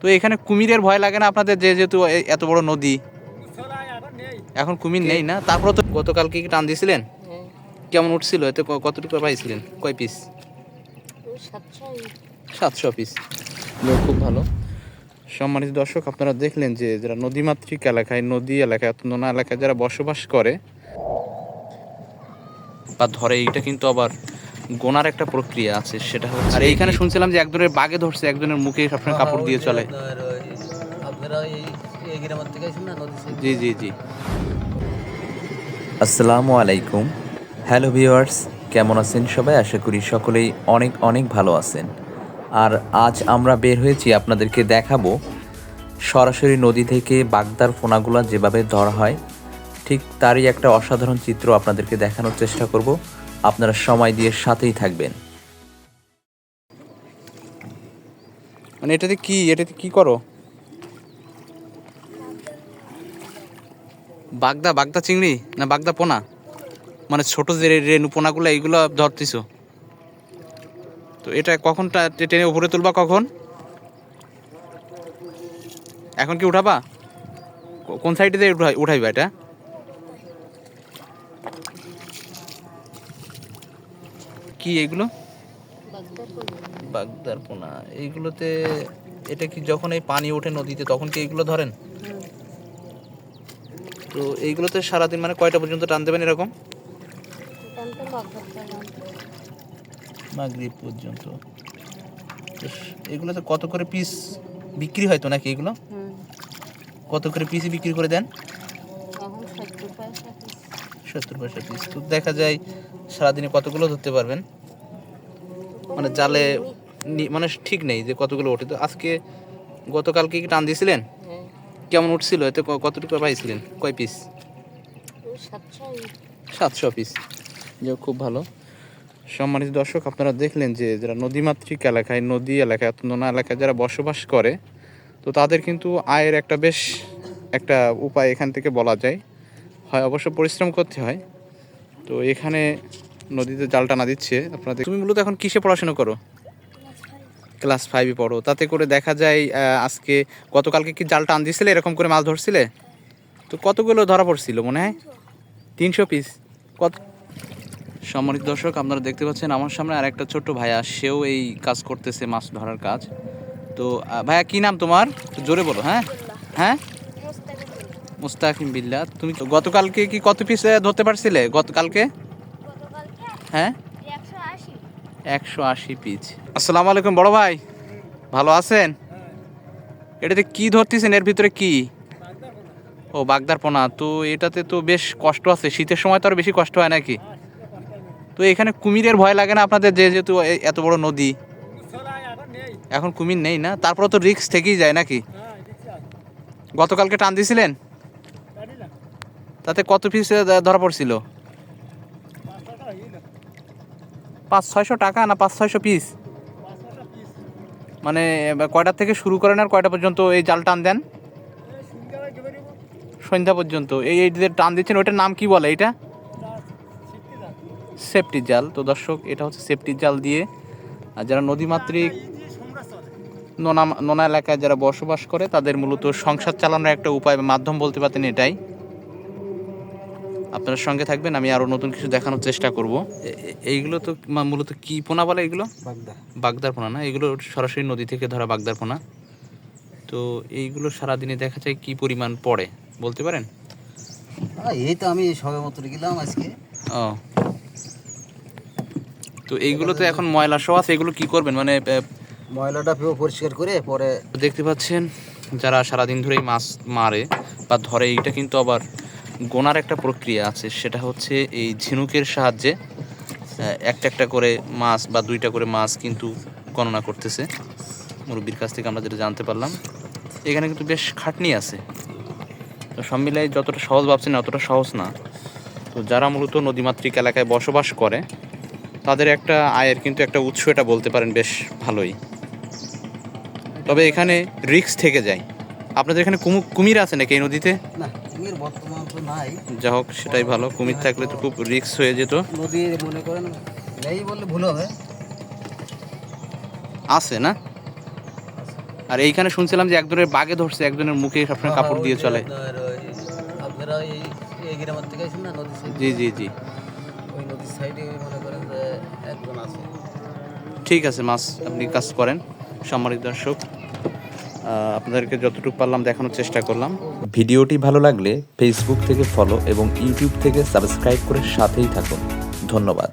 তো এখানে কুমিরের ভয় লাগে না আপনাদের যে যেহেতু এত বড় নদী? এখন কুমির নেই না? তারপরে তো গতকালকে কি টান দিয়েছিলেন? কেমন উঠছিল? এতে কতটুকু পাইছিলেন? কয় পিস সাতশো পিস খুব ভালো। সম্মানিত দর্শক, আপনারা দেখলেন যে যারা নদীমাতৃক এলাকায়, নদী এলাকায় নোনা এলাকায় যারা বসবাস করে বা ধরে, এইটা কিন্তু আবার গোনার একটা প্রক্রিয়া আছে সেটা হচ্ছে আর এইখানে শুনছিলাম যে একজনের বাগে ধরছে একজনের মুখে সবসময় কাপড় দিয়ে চলে? জি জি জি। আসসালামু আলাইকুম। হ্যালো ভিউয়ার্স কেমন আছেন সবাই? আশা করি সকলেই অনেক অনেক ভালো আছেন। আর আজ আমরা বের হয়েছি আপনাদেরকে দেখাবো সরাসরি নদী থেকে বাগদার পোনাগুলা যেভাবে ধরা হয় ঠিক তারই একটা অসাধারণ চিত্র আপনাদেরকে দেখানোর চেষ্টা করব। আপনারা সময় দিয়ে সাথেই থাকবেন। মানে এটাতে কি এটাতে কি করো? বাগদা বাগদা চিংড়ি না বাগদা পোনা? মানে ছোট যে রে- রেণু পোনাগুলো, এইগুলো ধরতেছ। তো এটা কখন টেনে উপরে তুলবা কখন? এখন কি উঠাবা? কোন সাইডে দিয়ে উঠাই, উঠাইবা এটা? কি এগুলো? বাগদার পোনা এইগুলোতে এটা কি যখন এই পানি ওঠে নদীতে তখন কি এইগুলো ধরেন? তো এইগুলোতে সারাদিন মানে কয়টা পর্যন্ত টান দেবেন এরকম? মাগরিব পর্যন্ত। এগুলোতে কত করে পিস বিক্রি হয় তো নাকি এগুলো? কত করে পিস বিক্রি করে দেন এখন সত্তর পয়সা পিস সত্তর পয়সা পিস তো দেখা যায় সারাদিনে কতগুলো ধরতে পারবেন? মানে জালে মানে ঠিক নেই যে কতগুলো ওঠে। তো আজকে গতকালকে কি টান দিয়েছিলেন? হ্যাঁ। কেমন উঠছিল? এতে কতটুকু পাইছিলেন? কয় পিস সাতশো পিস যে খুব ভালো। সম্মানিত দর্শক আপনারা দেখলেন যে যারা নদীমাতৃক এলাকায় নদী এলাকায় নোনা এলাকায় যারা বসবাস করে তো তাদের কিন্তু আয়ের একটা বেশ একটা উপায় এখান থেকে বলা যায়। হয়, অবশ্য পরিশ্রম করতে হয়। তো এখানে নদীতে জাল টানা দিচ্ছে। আপনাদের তুমি মূলত এখন কিসে পড়াশোনা করো? ক্লাস ফাইভে পড়ো। তাতে করে দেখা যায় আজকে গতকালকে কি জাল টান দিছিলে? এরকম করে মাছ ধরছিলে? তো কতগুলো ধরা পড়ছিল মনে হয়? তিনশো পিস কত সম্মানিত দর্শক, আপনারা দেখতে পাচ্ছেন আমার সামনে আর একটা ছোট্ট ভাইয়া। সেও এই কাজ করতেছে মাছ ধরার কাজ। তো ভাইয়া, কি নাম তোমার? জোরে বলো হ্যাঁ? হ্যাঁ? মুস্তাকিম বিল্লা তুমি তো গতকালকে কি কত পিস ধরতে পারছিলে? গতকালকে? হ্যাঁ? একশো আশি। পিস আসসালামু আলাইকুম বড় ভাই। ভালো আছেন? এটাতে কি ধরতেছেন? এর ভিতরে কি? ও বাগদার পোনা তো এটাতে তো বেশ কষ্ট আছে। শীতের সময় তো আর বেশি কষ্ট হয় নাকি? তো এখানে কুমিরের ভয় লাগে না আপনাদের যে যেহেতু এত বড় নদী? এখন কুমির নেই না? তারপরে তো রিক্স থেকেই যায় নাকি? গতকালকে টান দিয়েছিলেন তাতে কত পিস ধরা পড়ছিল? পাঁচ, ছয়শো টাকা না পাঁচ, ছয়শো পিস মানে কয়টা থেকে শুরু করেন আর কয়টা পর্যন্ত এই জাল টান দেন? সন্ধ্যা পর্যন্ত। এই যে টান দিচ্ছেন, ওইটার নাম কি বলে এটা সেফটি জাল। তো দর্শক, এটা হচ্ছে সেফটি জাল দিয়ে, আর যারা নদীমাতৃক, নোনা নোনা এলাকায় যারা বসবাস করে, তাদের মূলত সংসার চালানোর একটা উপায় মাধ্যম বলতে পারতেন এটাই। আপনার সঙ্গে থাকবেন আমি আরও নতুন কিছু দেখানোর চেষ্টা করব। এইগুলো তো মূলত কি পোনা বলে এগুলো? বাগদা। বাগদার পোনা না? এগুলো সরাসরি নদী থেকে ধরা বাগদার পোনা। তো এইগুলো সারাদিনে দেখা যায় কি পরিমাণ পড়ে বলতে পারেন? এই তো আমি সবে মতো গেলাম আজকে। ও। তো এইগুলো তো এখন ময়লা সহ আছে এগুলো কি করবেন? মানে ময়লাটা পুরো পরিষ্কার করে পরে দেখতে পাচ্ছেন যারা সারাদিন ধরেই মাছ মারে বা ধরে এইটা কিন্তু আবার গোনার একটা প্রক্রিয়া আছে, সেটা হচ্ছে এই ঝিনুকের সাহায্যে একটা একটা করে মাছ বা দুইটা করে মাছ কিন্তু গণনা করতেছে। মুরব্বীর কাছ থেকে আমরা যেটা জানতে পারলাম, এখানে কিন্তু বেশ খাটনি আছে। তো সব মিলাই যতটা সহজ ভাবছেন অতটা সহজ না। তো যারা মূলত নদীমাতৃক এলাকায় বসবাস করে, তাদের একটা আয়ের কিন্তু একটা উৎস এটা বলতে পারেন বেশ ভালোই। তবে এখানে রিক্স থেকে যায়। আপনাদের এখানে কুমু- কুমির আছে নাকি এই নদীতে? না। কুমির বর্তমান তো নাই। যা হোক সেটাই ভালো। কুমির থাকলে তো খুব রিক্স হয়ে যেত। নদী মনে করেন নেই বললে ভুল হবে। আছে না? আর এইখানে শুনছিলাম যে একজনের বাগে ধরছে একজনের মুখে সবসময় কাপড় দিয়ে চলে। আপনারা এই এই গ্রামের থেকে আছেন না নদীর সাইড? জি জি জি। ওই নদীর সাইডে মনে করেন যে একজন আছে। ঠিক আছে মাছ আপনি কাজ করেন। সম্মানিত দর্শক আপনাদেরকে যতটুকু পারলাম দেখানোর চেষ্টা করলাম। ভিডিওটি ভালো লাগলে ফেসবুক থেকে ফলো এবং ইউটিউব থেকে সাবস্ক্রাইব করে সাথেই থাকুন। ধন্যবাদ।